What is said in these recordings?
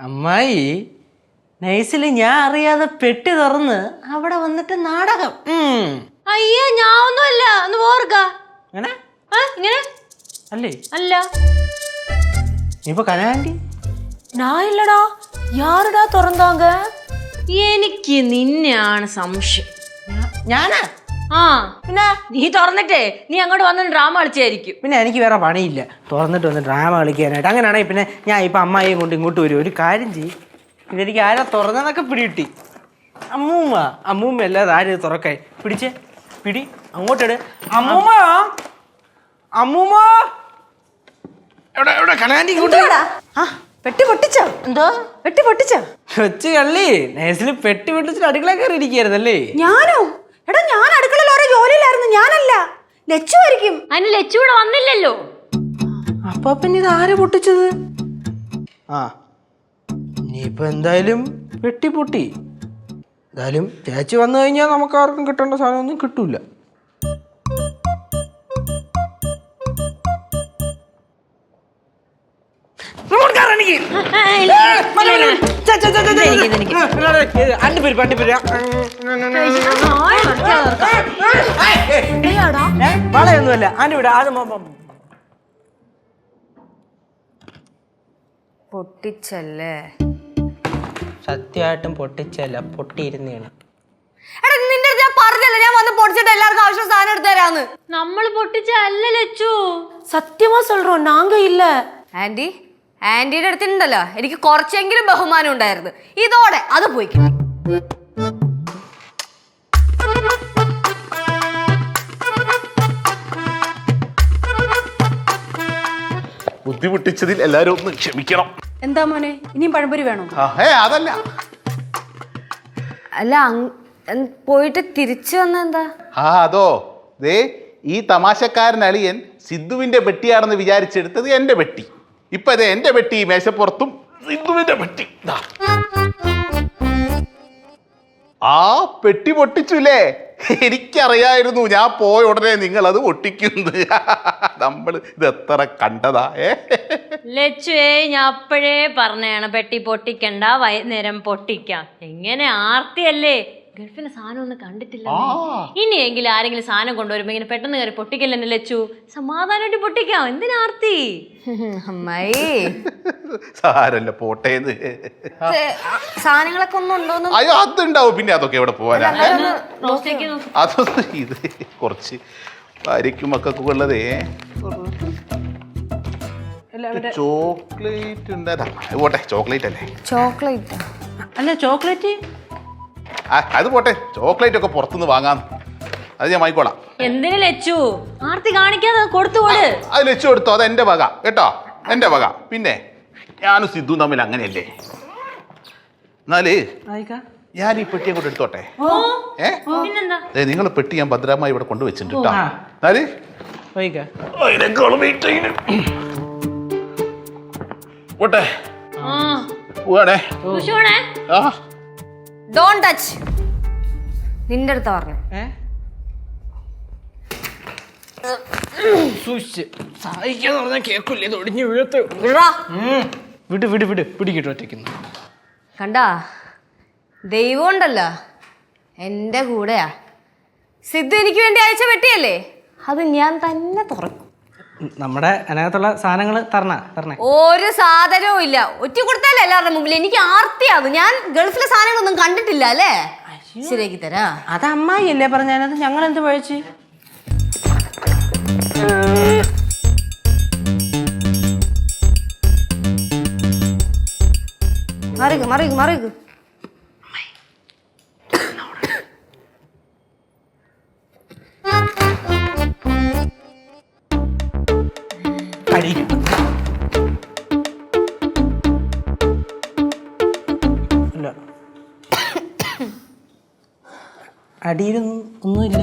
അമ്മായി നൈസിൽ ഞാൻ അറിയാതെ പെട്ടി തുറന്ന് അവിടെ വന്നിട്ട് നാടകം. അയ്യോ ഞാൻ ഒന്നുമല്ല ഒന്ന് പോർക്ക. അങ്ങനെ ഇങ്ങനെ? അല്ലേ? അല്ല. ഇപ്പൊ കനാണ്ടി ഞാൻ ഇല്ലടാ യാരടാ തുറന്നാങ്ക എനിക്ക് നിന്നെയാണ് സംശയം. ഞാനാ? ആ. പിന്നെ നീ തുറന്നിട്ടേ. നീ അങ്ങോട്ട് വന്ന് ഡ്രാമ കളിച്ചായിരിക്കും. പിന്നെ എനിക്ക് വേറെ പണിയില്ല. തുറന്നിട്ട് വന്ന് ഡ്രാമ കളിക്കാനായിട്ട്. അങ്ങനെയാണെങ്കിൽ പിന്നെ ഞാൻ ഇപ്പം അമ്മായിയും കൊണ്ട് ഇങ്ങോട്ട് വരും. ഒരു കാര്യം ചെയ്യും. ഇതെനിക്ക് ആരാ തുറന്നതൊക്കെ പിടികിട്ടി. അമ്മൂമ്മ. അമ്മൂമ്മ അല്ലാതെ ആരും തുറക്കായി. പിടിച്ചേ. പിടി. അങ്ങോട്ടിട് അമ്മൂമ്മ. അമ്മൂമ്മ. എവിടെ എവിടെ? കനാന്റി ഇങ്ങോട്ട് ആ പെട്ടി പൊട്ടിച്ചോ? എന്തോ? പെട്ടി പൊട്ടിച്ചോ? കൊച്ചു കള്ളി നേസിൽ പെട്ടി പൊട്ടിച്ചിട്ട് അടുക്കള കയറി ഇരിക്കുകയായിരുന്നല്ലേ ഞാനോ? എടാ ഞാൻ അടുക്കളയിൽ ഓരോ ജോലിയിലായിരുന്നു. ഞാനല്ല. ലച്ചു ആയിരിക്കും. അതിന് ലച്ചു ഇവിടെ വന്നില്ലല്ലോ. അപ്പൊ പിന്നെ ഇത് ആരെ പൊട്ടിച്ചത്? ആ ഇനിയിപ്പോ എന്തായാലും വെട്ടി പൊട്ടി. എന്തായാലും ചേച്ചി വന്നു കഴിഞ്ഞാൽ നമുക്ക് ആർക്കും കിട്ടേണ്ട സാധനമൊന്നും കിട്ടൂല. വളയൊന്നുമല്ല ആൻ്റെ വിട അത് മ- മ- പൊട്ടിച്ചല്ലേ സത്യമായിട്ടും പൊട്ടിച്ചല്ല പൊട്ടിയിരുന്നേണ് എടാ നിന്റെ അടുത്ത് ഞാൻ പറഞ്ഞല്ലോ ഞാൻ വന്ന് പൊടിച്ചിട്ട് എല്ലാവർക്കും ആവശ്യം സാധനം എടുത്തു തരാന്ന് നമ്മൾ പൊട്ടിച്ച അല്ല ലച്ചു സത്യമാ சொல்றோம் நாங்க இல்ல ആന്റി ആന്റിയുടെ അടുത്തുണ്ടല്ലോ എനിക്ക് കുറച്ചെങ്കിലും ബഹുമാനം ഉണ്ടായിരുന്നു ഇതോടെ അത് പോയി കിട്ടി ബുദ്ധിമുട്ടിച്ചതിൽ എല്ലാരും ഒന്ന് ക്ഷമിക്കണം. എന്താ മോനെ? ഇനിയും പഴംപൊരി വേണോ? ആ, ഏ അതല്ല. അല്ല അങ്- എൻ- പോയിട്ട് തിരിച്ചു വന്ന എന്താ ആ അതോ. ദേ ഈ തമാശക്കാരൻ അളിയൻ സിദ്ധുവിന്റെ വെട്ടിയാണെന്ന് വിചാരിച്ചെടുത്തത് എന്റെ വെട്ടി ഇപ്പൊ അതെ എന്റെ വെട്ടി ഈ മേശപ്പുറത്തും സിദ്ധുവിന്റെ വെട്ടി ദാ. ആ പെട്ടി പൊട്ടിച്ചുല്ലേ എനിക്കറിയായിരുന്നു ഞാൻ പോയ ഉടനെ നിങ്ങൾ അത് ഒട്ടിക്കുന്നത്. നമ്മൾ ഇത് എത്ര കണ്ടതാ ഏ? ലച്ചുവേ ഞാൻ അപ്പോഴേ പറഞ്ഞാണ് പെട്ടി പൊട്ടിക്കണ്ട വൈകുന്നേരം പൊട്ടിക്കാം. എങ്ങനെ ആർത്തിയല്ലേ? ഗൾഫിലെ സാധനം ഒന്നും കണ്ടിട്ടില്ല ഇനിയെങ്കിലും ആരെങ്കിലും സാധനം കൊണ്ടുവരുമ്പോ ഇങ്ങനെ പെട്ടെന്ന് കയറി പൊട്ടിക്കല്ലെന്നെ ലച്ചു? സമാധാനമായിട്ട് പൊട്ടിക്കാം. എന്തിനാർത്തി അമ്മായി. സാരല്ല പോട്ടേന്ന് സാധനങ്ങളൊക്കെ ഒന്നും ഉണ്ടോന്ന് അയ്യോ അതുണ്ടാവും. പിന്നെ അതൊക്കെ എവിടെ പോവാനാ? അതൊന്നും ഇത് കുറച്ച് ഭാര്യയ്ക്കും മക്കൾക്കും ഉള്ളതേ. ചോക്ലേറ്റ് ഉണ്ട്. പോട്ടെ ചോക്ലേറ്റ് അല്ലേ? ചോക്ലേറ്റ്. അല്ല ചോക്ലേറ്റ്? ആ, അത് പോട്ടെ. ചോക്ലേറ്റ് ഒക്കെ പുറത്തുനിന്ന് വാങ്ങാം. അത് ഞാൻ വാങ്ങിക്കോളാം. എന്തിനു ലച്ചു? ആർത്തി കാണിക്കാതെ കൊടുത്തുകൊട് അത് ലച്ചു എടുത്തോ അത് എന്റെ വക. കേട്ടോ? എന്റെ വക. പിന്നെ? ഞാനും സിദ്ധു തമ്മിൽ അങ്ങനെയല്ലേ? എന്നാൽ ആയിക്കാ ഞാൻ ഈ പെട്ടി കൊണ്ട് എടുത്തോട്ടെ? ഏ? പിന്നെന്താ? ദേ, നിങ്ങളെ പെട്ടി ഞാൻ ഭദ്രമായി ഇവിടെ കൊണ്ടുവച്ചിട്ടുണ്ട് കേട്ടോ. എന്നാൽ? പോട്ടെ. പോവാണേ. ആ. ഡോൺ ടച്ച് നിന്റെ അടുത്ത പറഞ്ഞു. ഏ? സൂക്ഷിച്ച്. സഹായിക്കാന്ന് പറഞ്ഞാൽ കേൾക്കില്ല? ഇത് ഒടിഞ്ഞു വീഴത്ത് വിട്. വിട് വിട് പിടിക്കിട്ട് ഒറ്റയ്ക്കുന്നു. കണ്ടാ? ദൈവം ഉണ്ടല്ലോ. എന്റെ കൂടെയാ. സിദ്ധു എനിക്ക് വേണ്ടി അയച്ച പെട്ടിയല്ലേ? അത് ഞാൻ തന്നെ തുറക്കും നമ്മുടെ അതിനകത്തുള്ള സാധനങ്ങൾ തരണ തരണേ. ഒരു സാധനവും ഇല്ല. ഒറ്റ കൊടുത്താലേ എല്ലാവരുടെ മുമ്പിൽ എനിക്ക് ആർത്തിയാകും ഞാൻ ഗൾഫിലെ സാധനങ്ങളൊന്നും കണ്ടിട്ടില്ല അല്ലേ? ശരിയാക്കി തരാ. അത് അമ്മായി അല്ലേ പറഞ്ഞത്? ഞങ്ങൾ എന്ത് പഴിച്ച്? മറിക്ക് മറിക്ക് മറിക്ക് അടി അല്ല. അടിയിലൊന്നും ഒന്നുമില്ല.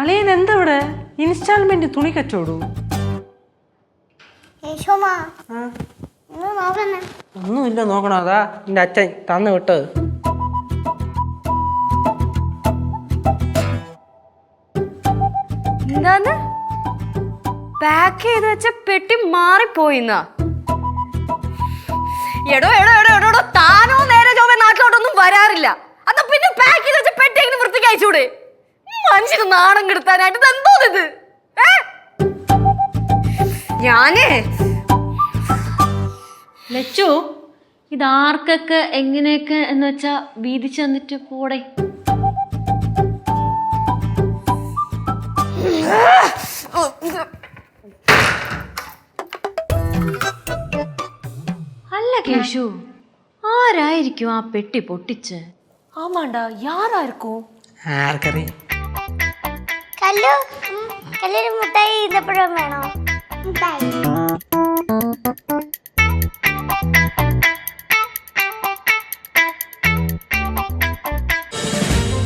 അളിയൻ എന്താ ഇവിടെ ഇൻസ്റ്റാൾമെന്റ് തുണി കച്ചോടൂ ഒന്നുമില്ല നോക്കണം. അതാ എന്റെ അച്ഛൻ തന്നു വിട്ടത്. എന്താന്ന്? പാക്ക് ചെയ്ത് വെച്ച പെട്ടി മാറിപ്പോയിന്ന. എടോ എടോ എടോ എടോ താനോ നേരെ ജോബെ നാട്ടിലോട്ടൊന്നും വരാറില്ല. അതാ പിന്നെ പാക്ക് ചെയ്ത് വെച്ച പെട്ടി എങ്ങനെ വൃത്തിക്ക് അയച്ചൂടെ മനുഷ്യന് നാണം കെടുത്താനായിട്ട് എന്തോ ഇത്? ഞാനേ. ലച്ചു ഇതാർക്കൊക്കെ എങ്ങനെയൊക്കെ എന്ന് വെച്ചാ വീതിച്ചു തന്നിട്ട് പോടെ? അല്ല കേശു ആരായിരിക്കും ആ പെട്ടി പൊട്ടിച്ച് ஆமாண்டா யாரா இருக்கும் ആർക്കറിയാം കല്ലു ഉം, കല്ലൊരു മുട്ടായി ഈന്തപ്പഴം വേണോ മുട്ടായി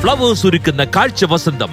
ഫ്ലവേഴ്സ് ഒരുക്കുന്ന കാഴ്ച വസന്തം